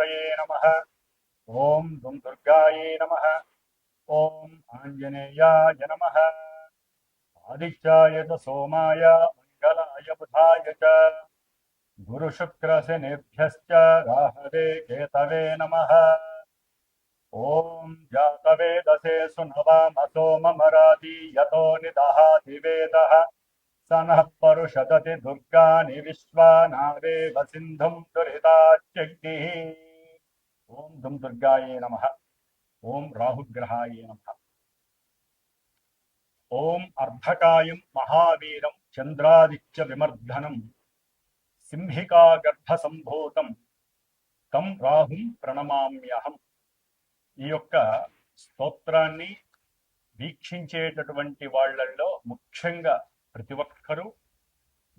श्रीगुरुमातये नमः। ॐ दुं दुर्गायै नमः। ॐ आञ्जनेयाय नमः। आदित्याय च सोमाय, मङ्गलाय बुधाय च। गुरुशुक्रशनिभ्यश्च राहवे केतवे नमः। ॐ जातवेदसे सुनवामसो ममराति यतो निदहाति वेदः। स नः परुषदति दुर्गानि विश्वानारेव सिन्धुम् दुरिताच्यग्निः ఓం దుమ్ దుర్గాయే నమః. ఓం రాహుగ్రహాయే నమ. ఓం అర్ధకాయం మహావీరం చంద్రాదిత్య విమర్ధనం సింహికాగర్భ సంభూతం తం రాహుం ప్రణమామ్యహం. ఈ యొక్క స్తోత్రాన్ని వీక్షించేటటువంటి వాళ్ళల్లో ముఖ్యంగా ప్రతి ఒక్కరూ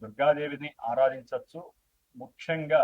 దుర్గాదేవిని ఆరాధించవచ్చు ముఖ్యంగా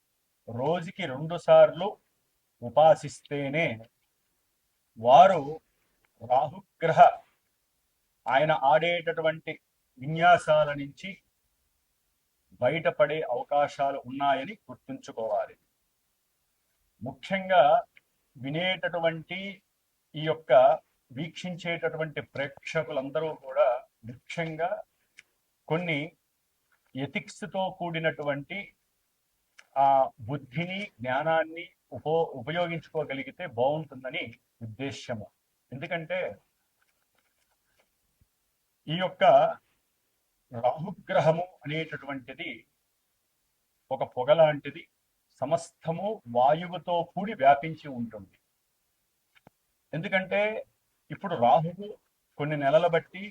రోజుకి రెండు సార్లు ఉపాసిస్తేనే వారు రాహుగ్రహ ఆయన ఆడేటటువంటి విన్యాసాల నుంచి బయటపడే అవకాశాలు ఉన్నాయని గుర్తుంచుకోవాలి. ముఖ్యంగా వినేటటువంటి ఈ యొక్క వీక్షించేటటువంటి ప్రేక్షకులందరూ కూడా ముఖ్యంగా కొన్ని ఎథిక్స్తో కూడినటువంటి ఆ బుద్ధిని జ్ఞానాన్ని ఉపో ఉపయోగించుకోగలిగితే బాగుంటుందని ఉద్దేశ్యము. ఎందుకంటే ఈ యొక్క రాహుగ్రహము అనేటటువంటిది ఒక పొగ లాంటిది సమస్తము వాయువుతో కూడి వ్యాపించి ఉంటుంది. ఎందుకంటే ఇప్పుడు రాహువు కొన్ని నెలల బట్టి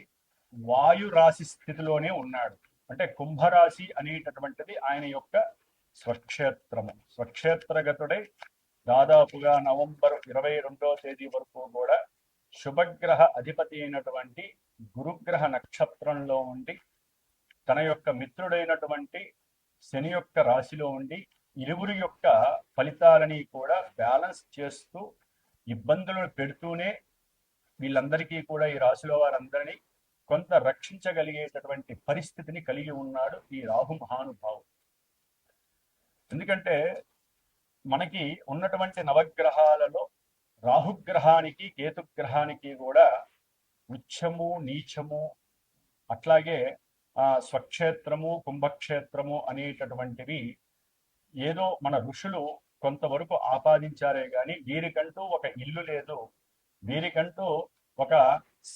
వాయు రాశి స్థితిలోనే ఉన్నాడు. అంటే కుంభరాశి అనేటటువంటిది ఆయన యొక్క స్వక్షేత్రము. స్వక్షేత్రగతుడై దాదాపుగా నవంబర్ ఇరవై రెండో తేదీ వరకు కూడా శుభగ్రహ అధిపతి అయినటువంటి గురుగ్రహ నక్షత్రంలో ఉండి తన యొక్క మిత్రుడైనటువంటి శని యొక్క రాశిలో ఉండి ఇరువురి యొక్క ఫలితాలని కూడా బ్యాలెన్స్ చేస్తూ ఇబ్బందులను పెడుతూనే వీళ్ళందరికీ కూడా ఈ రాశిలో వారందరినీ కొంత రక్షించగలిగేటటువంటి పరిస్థితిని కలిగి ఉన్నాడు ఈ రాహు మహానుభావుడు. ఎందుకంటే మనకి ఉన్నటువంటి నవగ్రహాలలో రాహుగ్రహానికి కేతుగ్రహానికి కూడా ఉచ్చము నీచము అట్లాగే ఆ స్వక్షేత్రము కుంభక్షేత్రము అనేటటువంటివి ఏదో మన ఋషులు కొంతవరకు ఆపాదించారే గాని వీరికంటూ ఒక ఇల్లు లేదు. వీరికంటూ ఒక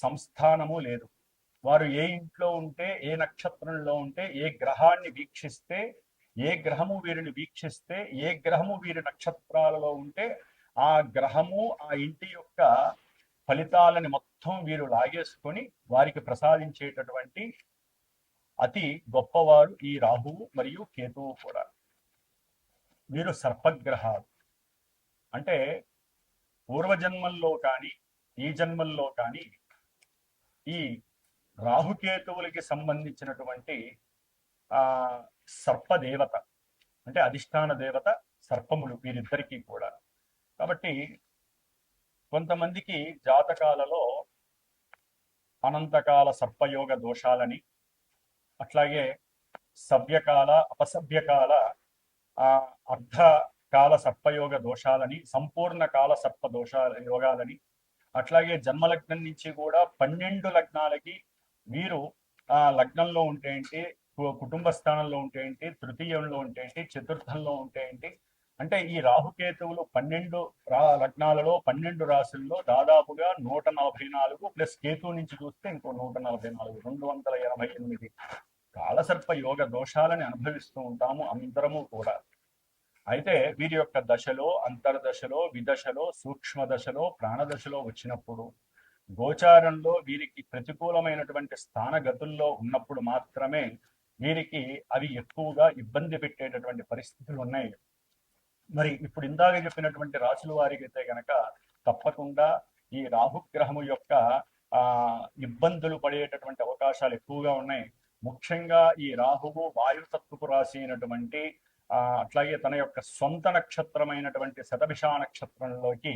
సంస్థానము లేదు. వారు ఏ ఇంట్లో ఉంటే ఏ నక్షత్రంలో ఉంటే ఏ గ్రహాన్ని వీక్షిస్తే ఏ గ్రహము వీరిని వీక్షిస్తే ఏ గ్రహము వీరి నక్షత్రాలలో ఉంటే ఆ గ్రహము ఆ ఇంటి యొక్క ఫలితాలని మొత్తం వీరు లాగేసుకొని వారికి ప్రసాదించేటటువంటి అతి గొప్పవారు ఈ రాహువు మరియు కేతువు కూడా. వీరు సర్పగ్రహాలు. అంటే పూర్వజన్మల్లో కానీ ఈ జన్మల్లో కానీ ఈ రాహుకేతువులకి సంబంధించినటువంటి ఆ సర్పదేవత. అంటే అధిష్టాన దేవత సర్పములు వీరిద్దరికీ కూడా. కాబట్టి కొంతమందికి జాతకాలలో అనంతకాల సర్పయోగ దోషాలని అట్లాగే సవ్యకాల అపసభ్యకాల ఆ అర్ధకాల సర్పయోగ దోషాలని సంపూర్ణ కాల సర్ప దోషాల యోగాలని అట్లాగే జన్మలగ్నం నుంచి కూడా పన్నెండు లగ్నాలకి వీరు ఆ లగ్నంలో ఉంటే ఏంటి కుటుంబ స్థానంలో ఉంటే ఏంటి తృతీయంలో ఉంటే ఏంటి చతుర్థంలో ఉంటే ఏంటి అంటే ఈ రాహుకేతువులు పన్నెండు రా లగ్నాలలో పన్నెండు రాశుల్లో దాదాపుగా నూట నలభై నాలుగు ప్లస్ కేతు నుంచి చూస్తే ఇంకో నూట నలభై నాలుగు రెండు వందల ఎనభై ఎనిమిది. కాలసర్ప యోగ దోషాలని అనుభవిస్తూ ఉంటాము అందరము కూడా. అయితే వీరి యొక్క దశలో అంతర్దశలో విదశలో సూక్ష్మ దశలో ప్రాణదశలో వచ్చినప్పుడు గోచారంలో వీరికి ప్రతికూలమైనటువంటి స్థానగతుల్లో ఉన్నప్పుడు మాత్రమే వీరికి అవి ఎక్కువగా ఇబ్బంది పెట్టేటటువంటి పరిస్థితులు ఉన్నాయి. మరి ఇప్పుడు ఇందాక చెప్పినటువంటి రాసుల వారికి అయితే గనక తప్పకుండా ఈ రాహుగ్రహము యొక్క ఆ ఇబ్బందులు పడేటటువంటి అవకాశాలు ఎక్కువగా ఉన్నాయి. ముఖ్యంగా ఈ రాహువు వాయుతత్వపు రాశి అయినటువంటి ఆ అట్లాగే తన యొక్క సొంత నక్షత్రమైనటువంటి శతభిష నక్షత్రంలోకి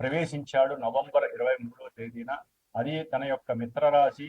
ప్రవేశించాడు నవంబర్ ఇరవై మూడవ తేదీన. అది తన యొక్క మిత్రరాశి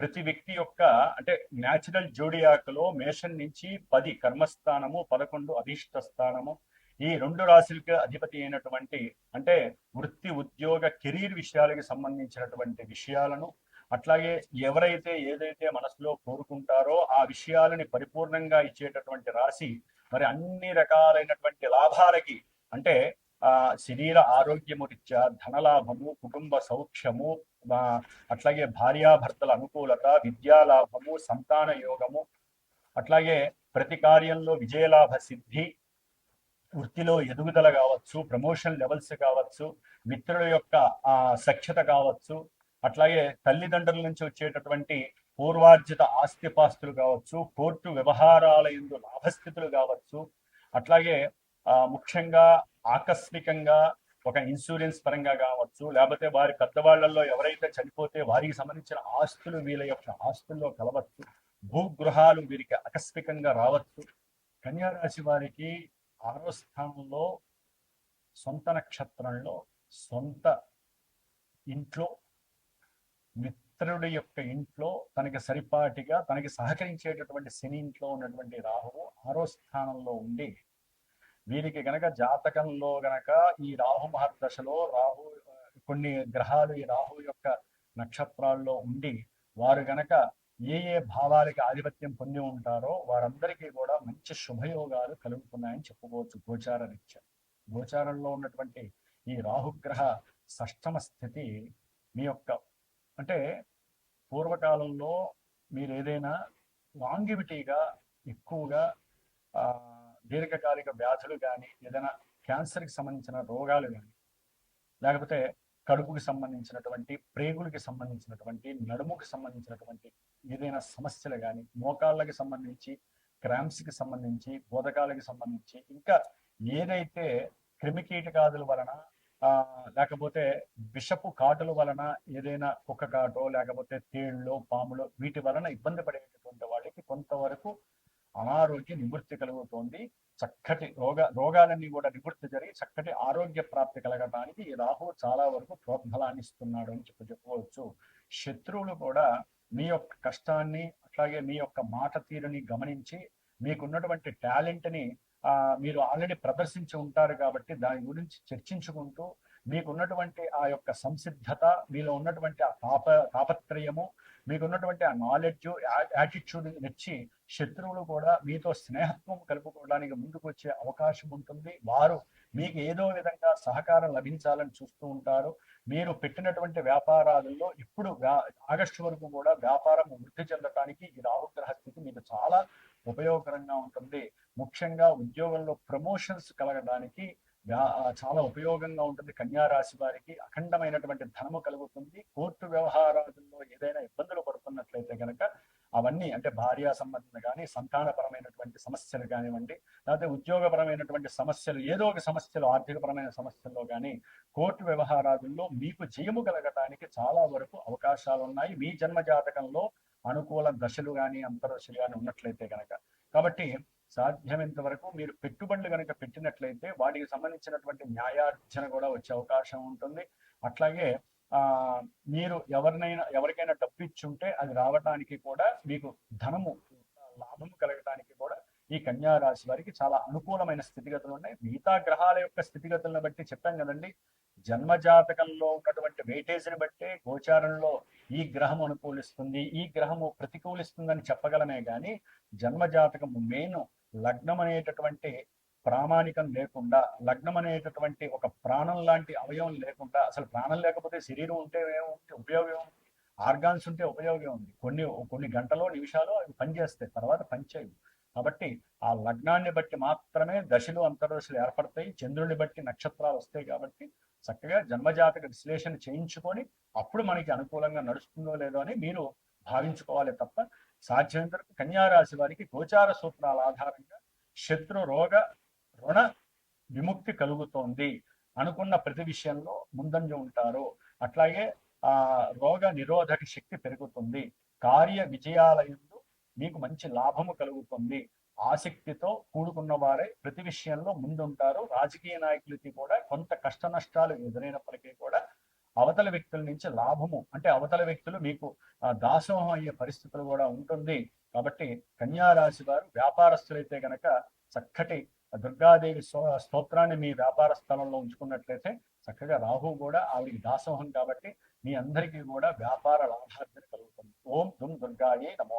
ప్రతి వ్యక్తి యొక్క అంటే న్యాచురల్ జోడియాకులో మేషం నుంచి పది కర్మస్థానము పదకొండు అధిష్ట స్థానము. ఈ రెండు రాశులకి అధిపతి అయినటువంటి అంటే వృత్తి ఉద్యోగ కెరీర్ విషయాలకి సంబంధించినటువంటి విషయాలను అట్లాగే ఎవరైతే ఏదైతే మనసులో కోరుకుంటారో ఆ విషయాలని పరిపూర్ణంగా ఇచ్చేటటువంటి రాశి మరి అన్ని రకాలైనటువంటి లాభాలకి అంటే ఆ శరీర ఆరోగ్యము రీత్యా ధనలాభము కుటుంబ సౌఖ్యము అట్లాగే భార్యాభర్తల అనుకూలత విద్యాలాభము సంతాన యోగము అట్లాగే ప్రతి కార్యంలో విజయలాభ సిద్ధి వృత్తిలో ఎదుగుదల కావచ్చు ప్రమోషన్ లెవెల్స్ కావచ్చు మిత్రుల యొక్క ఆ సఖ్యత కావచ్చు అట్లాగే తల్లిదండ్రుల నుంచి వచ్చేటటువంటి పూర్వార్జిత ఆస్తిపాస్తులు కావచ్చు కోర్టు వ్యవహారాల ఎందు లాభస్థితులు కావచ్చు అట్లాగే ముఖ్యంగా ఆకస్మికంగా ఒక ఇన్సూరెన్స్ పరంగా కావచ్చు లేకపోతే వారి పెద్దవాళ్ళలో ఎవరైతే చనిపోతే వారికి సంబంధించిన ఆస్తులు వీళ్ళ యొక్క ఆస్తుల్లో కలవచ్చు భూగృహాలు వీరికి ఆకస్మికంగా రావచ్చు. కన్యారాశి వారికి ఆరో స్థానంలో సొంత నక్షత్రంలో సొంత ఇంట్లో మిత్రుడి యొక్క ఇంట్లో తనకి సరిపాటిగా తనకి సహకరించేటటువంటి శని ఇంట్లో ఉన్నటువంటి రాహువు ఆరో స్థానంలో ఉండి వీరికి గనక జాతకంలో గనక ఈ రాహు మహర్దశలో రాహు కొన్ని గ్రహాలు ఈ రాహు యొక్క నక్షత్రాల్లో ఉండి వారు గనక ఏ ఏ భావాలకి ఆధిపత్యం పొంది ఉంటారో వారందరికీ కూడా మంచి శుభయోగాలు కలుగుతున్నాయని చెప్పుకోవచ్చు గోచార రీత్యా. గోచారంలో ఉన్నటువంటి ఈ రాహుగ్రహ సష్టమ స్థితి మీ యొక్క అంటే పూర్వకాలంలో మీరు ఏదైనా లాంగివిటీగా ఎక్కువగా ఆ, దీర్ఘకాలిక వ్యాధులు కానీ ఏదైనా క్యాన్సర్కి సంబంధించిన రోగాలు కానీ లేకపోతే కడుపుకి సంబంధించినటువంటి ప్రేగులకి సంబంధించినటువంటి నడుముకి సంబంధించినటువంటి ఏదైనా సమస్యలు కానీ మోకాళ్ళకి సంబంధించి క్రామ్స్కి సంబంధించి బోధకాలకి సంబంధించి ఇంకా ఏదైతే క్రిమికీటకాదుల వలన ఆ లేకపోతే విషపు కాటుల వలన ఏదైనా కుక్క కాటో లేకపోతే తేళ్ళు పాములు వీటి వలన ఇబ్బంది పడేటటువంటి వాళ్ళకి కొంతవరకు అనారోగ్య నివృత్తి కలుగుతోంది. చక్కటి రోగ రోగాలన్నీ కూడా నివృత్తి జరిగి చక్కటి ఆరోగ్య ప్రాప్తి కలగడానికి ఈ రాహు చాలా వరకు ప్రోద్బలాన్ని ఇస్తున్నాడు అని చెప్పి చెప్పుకోవచ్చు. శత్రువులు కూడా మీ యొక్క కష్టాన్ని అట్లాగే మీ యొక్క మాట తీరుని గమనించి మీకున్నటువంటి టాలెంట్ని ఆ మీరు ఆల్రెడీ ప్రదర్శించి ఉంటారు కాబట్టి దాని గురించి చర్చించుకుంటూ మీకున్నటువంటి ఆ యొక్క సంసిద్ధత మీలో ఉన్నటువంటి ఆ తాప తాపత్రయము మీకున్నటువంటి ఆ నాలెడ్జ్ యాటిట్యూడ్ నచ్చి శత్రువులు కూడా మీతో స్నేహత్వం కలుపుకోవడానికి ముందుకు వచ్చే అవకాశం ఉంటుంది. వారు మీకు ఏదో విధంగా సహకారం లభించాలని చూస్తూ ఉంటారు. మీరు పెట్టినటువంటి వ్యాపారాలలో ఇప్పుడు ఆగస్టు వరకు కూడా వ్యాపారం వృద్ధి చెందడానికి ఈ రాహుగ్రహ స్థితి మీకు చాలా ఉపయోగకరంగా ఉంటుంది. ముఖ్యంగా ఉద్యోగంలో ప్రమోషన్స్ కలగడానికి చాలా ఉపయోగంగా ఉంటుంది. కన్యా రాశి వారికి అఖండమైనటువంటి ధనము కలుగుతుంది. కోర్టు వ్యవహారాల్లో ఏదైనా ఇబ్బందులు పడుతున్నట్లయితే కనుక అవన్నీ అంటే భార్యా సంబంధం కానీ సంతానపరమైనటువంటి సమస్యలు కానివ్వండి లేకపోతే ఉద్యోగపరమైనటువంటి సమస్యలు ఏదో ఒక సమస్యలు ఆర్థికపరమైన సమస్యల్లో కానీ కోర్టు వ్యవహారాదుల్లో మీకు జయము కలగటానికి చాలా వరకు అవకాశాలు ఉన్నాయి. మీ జన్మ జాతకంలో అనుకూల దశలు కానీ అంతర్దశలు కానీ ఉన్నట్లయితే కనుక కాబట్టి సాధ్యమైనంత వరకు మీరు పెట్టుబడులు కనుక పెట్టినట్లయితే వాటికి సంబంధించినటువంటి న్యాయార్జన కూడా వచ్చే అవకాశం ఉంటుంది. అట్లాగే ఆ మీరు ఎవరినైనా ఎవరికైనా డబ్బు ఇచ్చి ఉంటే అది రావడానికి కూడా మీకు ధనము లాభము కలగటానికి కూడా ఈ కన్యా రాశి వారికి చాలా అనుకూలమైన స్థితిగతులు ఉన్నాయి. మిగతా గ్రహాల యొక్క స్థితిగతులను బట్టి చెప్పాం కదండి. జన్మ జాతకంలో ఉన్నటువంటి వెయిటేజ్ని బట్టే గోచారంలో ఈ గ్రహం అనుకూలిస్తుంది ఈ గ్రహము ప్రతికూలిస్తుందని చెప్పగలమే కానీ జన్మజాతకము మెయిన్ లగ్నం అనేటటువంటి ప్రామాణికం లేకుండా లగ్నం అనేటటువంటి ఒక ప్రాణం లాంటి అవయవం లేకుండా అసలు ప్రాణం లేకపోతే శరీరం ఉంటే ఏముంటే ఉపయోగం ఏముంది ఆర్గాన్స్ ఉంటే ఉపయోగం ఉంది? కొన్ని కొన్ని గంటలో నిమిషాలు అవి పనిచేస్తాయి తర్వాత పనిచేయవు. కాబట్టి ఆ లగ్నాన్ని బట్టి మాత్రమే దశలు అంతర్దశలు ఏర్పడతాయి. చంద్రుని బట్టి నక్షత్రాలు వస్తాయి కాబట్టి చక్కగా జన్మజాతక విశ్లేషణ చేయించుకొని అప్పుడు మనకి అనుకూలంగా నడుస్తుందో లేదో అని మీరు భావించుకోవాలి తప్ప సాధ్యమైనంత వరకు వారికి గోచార సూత్రాల ఆధారంగా శత్రు రోగ రుణ విముక్తి కలుగుతోంది అనుకున్న ప్రతి విషయంలో ముందంజ ఉంటారు. అట్లాగే ఆ రోగ నిరోధక శక్తి పెరుగుతుంది. కార్య విజయాలయందు మీకు మంచి లాభము కలుగుతుంది. ఆసక్తితో కూడుకున్న వారే ప్రతి విషయంలో ముందుంటారు. రాజకీయ నాయకులకి కూడా కొంత కష్ట నష్టాలు ఎదురైనప్పటికీ కూడా అవతల వ్యక్తుల నుంచి లాభము. అంటే అవతల వ్యక్తులు మీకు దాసోహం అయ్యే పరిస్థితులు కూడా ఉంటుంది. కాబట్టి కన్యారాశి వారు వ్యాపారస్తులైతే గనక చక్కటి దుర్గాదేవి స్తోత్రాన్ని మీ వ్యాపార స్థలంలో ఉంచుకున్నట్లయితే చక్కగా రాహు కూడా ఆవిడికి దాసోహం కాబట్టి మీ అందరికీ కూడా వ్యాపార లాభార్జన కలుగుతుంది. ఓం దుమ్ దుర్గాయే నమో